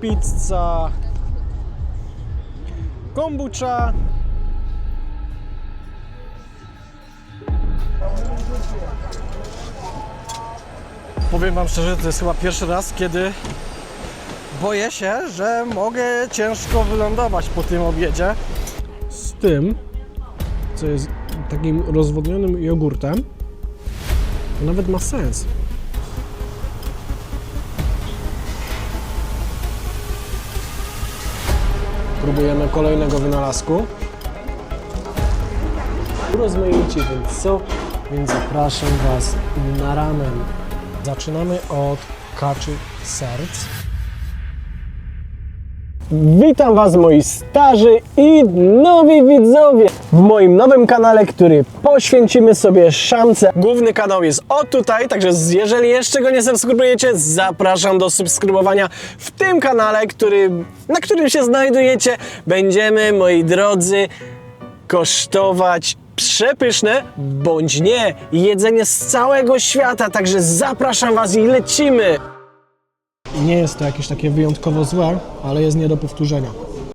pizza, kombucha. Powiem Wam szczerze, to jest chyba pierwszy raz, kiedy boję się, że mogę ciężko wylądować po tym obiedzie. Z tym, co jest takim rozwodnionym jogurtem, to nawet ma sens. Próbujemy kolejnego wynalazku. Rozmaicie, więc co? Więc zapraszam Was na ramen. Zaczynamy od kaczy serc. Witam Was moi starzy i nowi widzowie w moim nowym kanale, który poświęcimy sobie szamce. Główny kanał jest o tutaj, także jeżeli jeszcze go nie subskrybujecie, zapraszam do subskrybowania w tym kanale, który, na którym się znajdujecie. Będziemy, moi drodzy, kosztować przepyszne bądź nie jedzenie z całego świata, także zapraszam Was i lecimy! Nie jest to jakieś takie wyjątkowo złe, ale jest nie do powtórzenia.